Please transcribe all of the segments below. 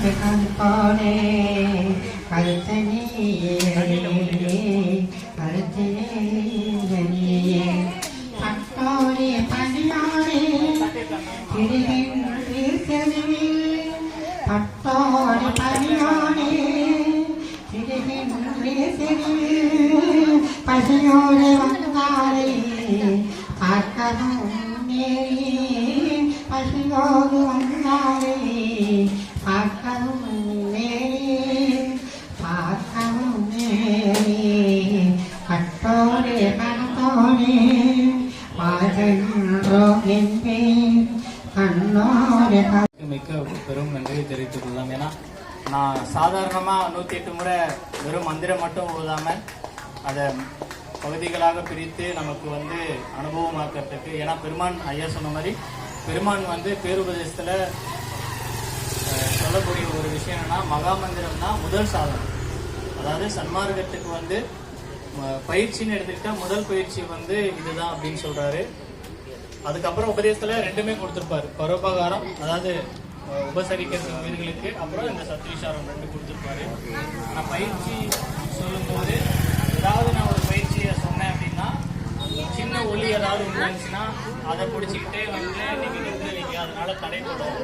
கண்பானே கருத்தனே கருத்தினே பட்டோரே பணியாரே திருகின்றீர்கள் பட்டோரே பணியாரே திருகின்றீர்கள் பசியோரே வந்தாரே பார்க்கவும் நேரி பசியோடு மிக்க பெரும் நன்றியை தெரிவித்துக் கொள்ளலாம் ஏன்னா நான் சாதாரணமாக நூற்றி எட்டு முறை வெறும் மந்திரம் மட்டும் ஓதாமல் அதை பகுதிகளாக பிரித்து நமக்கு வந்து அனுபவமாக்கிறதுக்கு ஏன்னா பெருமான் ஐயா சொன்ன மாதிரி பெருமான் வந்து பேருபதேசத்தில் சொல்லக்கூடிய ஒரு விஷயம் என்னன்னா மகாமந்திரம் தான் முதல் சாதனம். அதாவது சன்மார்க்கத்துக்கு வந்து பயிற்சின்னு எடுத்துக்கிட்டா முதல் பயிற்சி வந்து இதுதான் அப்படின்னு சொல்றாரு. அதுக்கப்புறம் உபதேசத்துல ரெண்டுமே கொடுத்திருப்பாரு. பரோபகாரம் அதாவது உபசரிக்கிற உயிர்களுக்கு அப்புறம் இந்த சத்விசாரம் ரெண்டு கொடுத்திருப்பாரு. நான் பயிற்சி சொல்லும்போது ஏதாவது நான் ஒரு பயிற்சியை சொன்னேன் அப்படின்னா சின்ன ஒளி ஏதாவது இருந்துச்சுன்னா அதை பிடிச்சிக்கிட்டே வந்து தடைப்படும்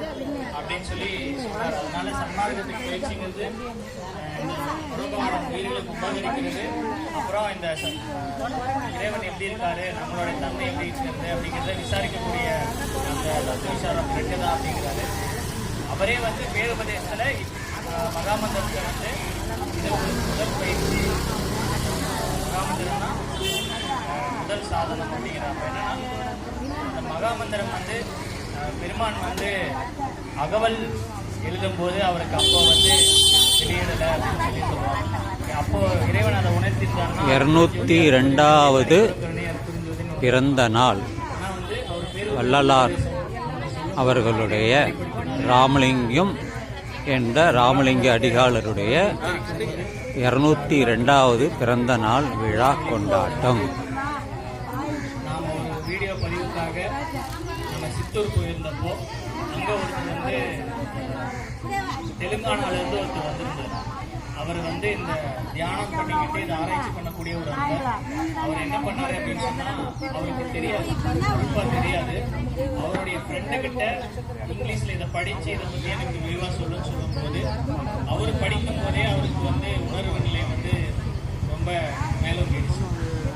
அப்படின்னு சொல்லி சொல்றாரு அதனால சன்மார்க்கத்துக்கு முயற்சிங்கிறது அஹ், உயிர்களுக்கு உபகரிக்கிறது அப்புறம் இந்த இறைவன் எப்படி இருக்காரு நம்மளோட தன்மை எப்படி இருக்கிறது அப்படிங்கிறத விசாரிக்கக்கூடிய அந்த தத்துவசாரம் ரெண்டு தான் அப்படிங்கிறாரு. அவரே வந்து பேருபதேசத்துல அஹ், மகாமந்திரத்தை வந்து இது ஒரு முதல் பயிற்சி. மகாமந்திரம்னா முதல் சாதனம் அப்படிங்கிறாங்க. என்னன்னா இந்த மகாமந்திரம் வந்து பெருமான் வந்து அகவல் எழுதும்போது அவருக்கு அப்போ வந்து வெளியிடலை அப்படின்னு சொல்லி சொல்லுவாங்க அப்போ இறைவன் அதை உணர்த்திருந்தாருன்னா இருநூத்தி ரெண்டாவது பிறந்த நாள். வள்ளலார் அவர்களுடைய ராமலிங்கம் என்ற ராமலிங்க அடிகாலருடைய இருநூத்தி ரெண்டாவது பிறந்த நாள் விழா கொண்டாட்டம். சித்தூர் போயிருந்தப்போ அங்கே ஒருத்தர் வந்து தெலுங்கானாலேருந்து ஒருத்தர் வந்திருந்தார். அவர் வந்து இந்த தியானம் பண்ணிக்கிட்டு இதை ஆராய்ச்சி பண்ணக்கூடிய ஒரு அவர் என்ன பண்ணார் அப்படின்னு சொன்னால் அவருக்கு தெரியாது. குறிப்பா தெரியாது. அவருடைய ஃப்ரெண்டு கிட்ட இதை படித்து இதை பற்றி எனக்கு விரிவாக சொல்லுன்னு சொல்லும்போது அவர் படிக்கும் போதே அவருக்கு வந்து உணர்வு நிலை வந்து ரொம்ப மேலும்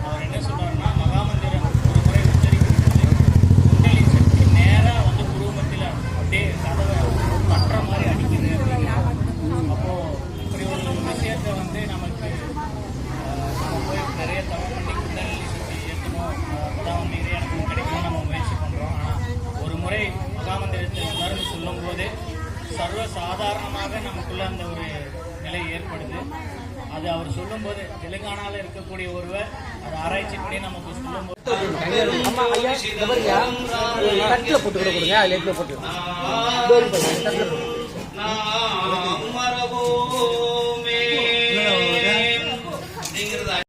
அவர் என்ன சொல்றாருன்னா மகாமந்திரம் ஒரு முறை உச்சரிக்கிறது குண்டலி சக்தி நேரா வந்து குடும்பத்தில் அப்படியே கதவை தட்டுற மாதிரி அடிக்குது அப்படின்னா அப்போ இப்படி ஒரு விஷயத்தை வந்து நமக்கு ஆஹ், நம்ம போய் நிறைய தவறு பண்ணி குண்டலி சக்தி ஏற்றணும் அப்பதான் வந்து இறையானது கிடைக்கணும் நம்ம முயற்சி பண்றோம் ஆனா ஒரு முறை மகாமந்திரத்தை உணர்ந்து சொல்லும் போது சர்வ சாதாரணமாக நமக்குள்ள அந்த ஒரு நிலை ஏற்படுது. அது அவர் சொல்லும்போது தெலுங்கானால இருக்கக்கூடிய ஒருவர் அதை ஆராய்ச்சி பண்ணி நமக்கு மாதிரியா தட்டில் போட்டு கூட கொடுங்க.